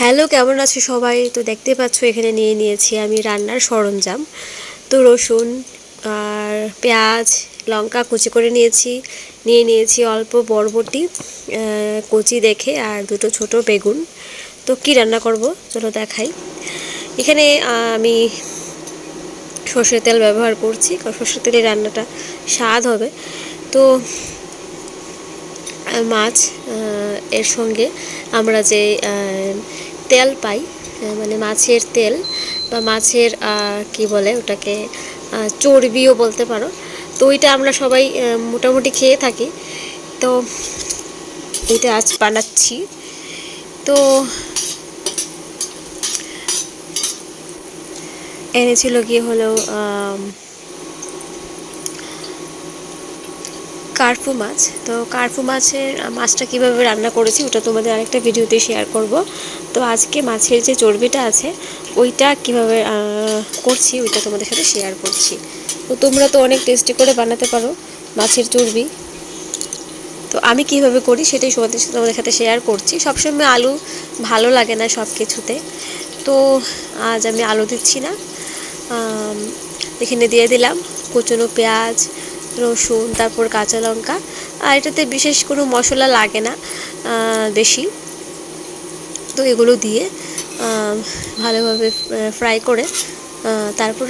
Hello, কেমন আছো সবাই? তো দেখতে পাচ্ছ, এখানে নিয়ে নিয়েছি আমি রান্নার সরঞ্জাম। তো রসুন আর পেঁয়াজ, লঙ্কা কুচি করে নিয়েছি। নিয়ে নিয়েছি অল্প বরবটি কচি দেখে আর দুটো ছোট বেগুন। তো কি রান্না করব? চলো দেখাই। এখানে আমি সর্ষের তেল ব্যবহার করছি। কারণ সর্ষের তেলে রান্নাটা স্বাদ হবে। তো মাছ এর সঙ্গে আমরা যে তেল পাই মানে মাছের তেল বা মাছের কি বলে ওটাকে চর্বিও বলতে পারো। তো ওইটা আমরা সবাই মোটামুটি খেয়ে থাকি। তো এটা আজ বানাচ্ছি। তো এনেছিল গিয়ে হলো কার্পু মাছ। তো কার্পু মাছের মাছটা কীভাবে রান্না করেছি ওটা তোমাদের আরেকটা ভিডিওতে শেয়ার করব। তো আজকে মাছের যে চর্বিটা আছে, ওইটা কীভাবে করছি ওইটা তোমাদের সাথে শেয়ার করছি। তো তোমরা তো অনেক টেস্টি করে বানাতে পারো মাছের চর্বি। তো আমি কীভাবে করি সেটাই তোমাদের তোমাদের সাথে শেয়ার করছি। সবসময় আলু ভালো লাগে না সব কিছুতে তো আজ আমি আলু দিচ্ছি না। এখানে দিয়ে দিলাম কুচনো পেঁয়াজ রসুন, তারপর কাঁচা লঙ্কা। আর এটাতে বিশেষ কোনো মশলা লাগে না বেশি। তো এগুলো দিয়ে ভালোভাবে ফ্রাই করে তারপর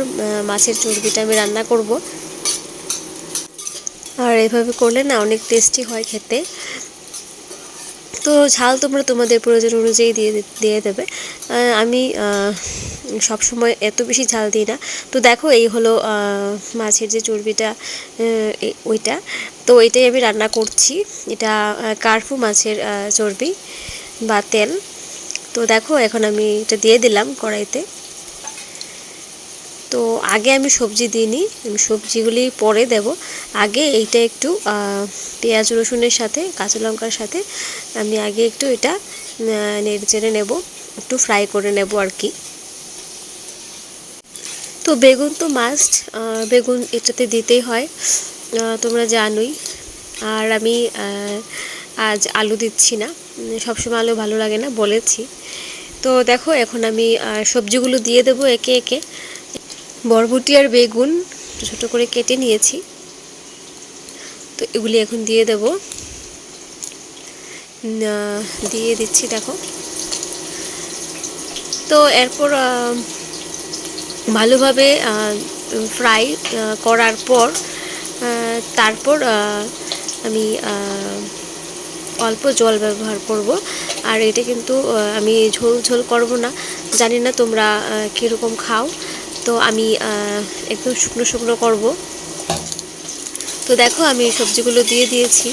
মাছের চর্বিটা আমি রান্না করব। আর এভাবে করলে না অনেক টেস্টি হয় খেতে। তো ঝাল তোমরা তোমাদের প্রয়োজন অনুযায়ী দিয়ে দিয়ে দেবে। আমি সবসময় এত বেশি ঝাল দিই না। তো দেখো, এই হলো মাছের যে চর্বিটা ওইটা। তো এটাই আমি রান্না করছি। এটা কার্ফু মাছের চর্বি বা তেল। তো দেখো, এখন আমি এটা দিয়ে দিলাম কড়াইতে। তো আগে আমি সবজি দিইনি, আমি সবজিগুলি পরে দেব। আগে এইটা একটু পেঁয়াজ রসুনের সাথে, কাঁচা লঙ্কার সাথে আমি আগে একটু এটা নেড়ে চেড়ে নেব, একটু ফ্রাই করে নেব আর কি। তো বেগুন তো মাস্ট বেগুন এটাতে দিতেই হয় তোমরা জানোই। আর আমি আজ আলু দিচ্ছি না সবসময় আলু ভালো লাগে না বলেছি। তো দেখো এখন আমি সবজিগুলো দিয়ে দেবো একে একে। বরবটি আর বেগুন ছোটো করে কেটে নিয়েছি। তো এগুলি এখন দিয়ে দেব। দিয়ে দিচ্ছি, দেখো। তো এরপর ভালোভাবে ফ্রাই করার পর তারপর আমি অল্প জল ব্যবহার করব। আর এটা কিন্তু আমি ঝোল ঝোল করব না। জানি না তোমরা কীরকম খাও। তো আমি একদম শুকনো শুকনো করব। তো দেখো, আমি সবজিগুলো দিয়ে দিয়েছি।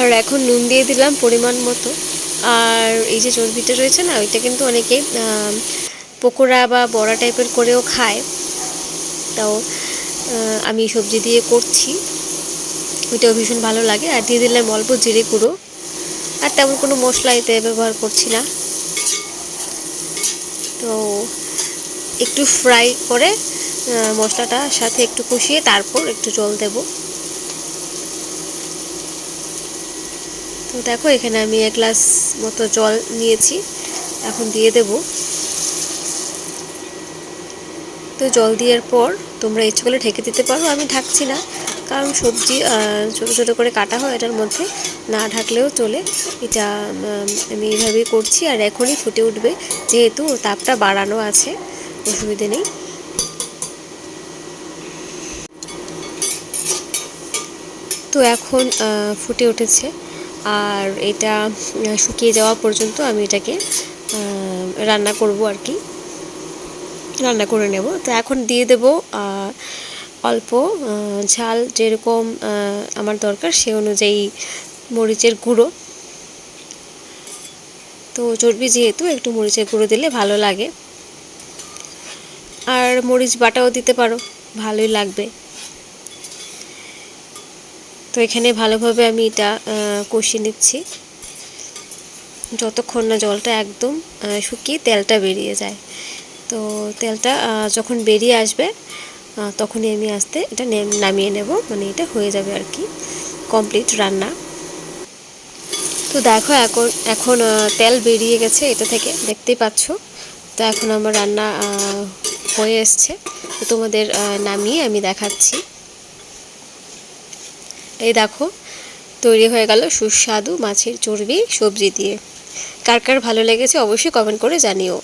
আর এখন নুন দিয়ে দিলাম পরিমাণ মতো। আর এই যে চর্বিটা রয়েছে না, ওইটা কিন্তু অনেকে পকোড়া বা বড়া টাইপের করেও খায়। তাও আমি সবজি দিয়ে করছি। ওইটাও ভীষণ ভালো লাগে। আর দিয়ে দিলাম অল্প জিরে গুঁড়ো। আর তেমন কোনো মশলা এতে ব্যবহার করছি না। তো একটু ফ্রাই করে মশলাটা সাথে একটু কষিয়ে তারপর একটু জল দেবো। দেখো, এখানে আমি এক গ্লাস মতো জল নিয়েছি। এখন দিয়ে দেব। তো জল দেওয়ার পর তোমরা ইচ্ছে করলে ঢেকে দিতে পারো। আমি ঢাকছি না, কারণ সবজি ছোটো ছোটো করে কাটা হয় এটার মধ্যে। না ঢাকলেও চলে। এটা আমি এইভাবেই করছি আর এখনই ফুটে উঠবে। যেহেতু তাপটা বাড়ানো আছে, অসুবিধে নেই। তো এখন ফুটে উঠেছে। আর এটা শুকিয়ে যাওয়া পর্যন্ত আমি এটাকে রান্না করব আর কি। রান্না করে নেব। তো এখন দিয়ে দেব অল্প ঝাল যেরকম আমার দরকার সে অনুযায়ী মরিচের গুঁড়ো। তো চর্বি যেহেতু, একটু মরিচের গুঁড়ো দিলে ভালো লাগে। আর মরিচ বাটাও দিতে পারো, ভালোই লাগবে। তো এখানে ভালোভাবে আমি এটা কষিয়ে নিচ্ছি। যতক্ষণ না জলটা একদম শুকিয়ে তেলটা বেরিয়ে যায়। তো তেলটা যখন বেরিয়ে আসবে তখনই আমি আস্তে এটা নেম- নামিয়ে নেব। মানে এটা হয়ে যাবে আর কি। কমপ্লিট রান্না। তো দেখো এখন এখন তেল বেরিয়ে গেছে এটা থেকে, দেখতেই পাচ্ছ। তো এখন আমার রান্না হয়ে এসছে। তো তোমাদের নামিয়ে আমি দেখাচ্ছি। এই দেখো, তৈরি হয়ে গেল সুস্বাদু মাছের চর্বি সবজি দিয়ে। কার কার ভালো লেগেছে অবশ্যই কমেন্ট করে জানিও।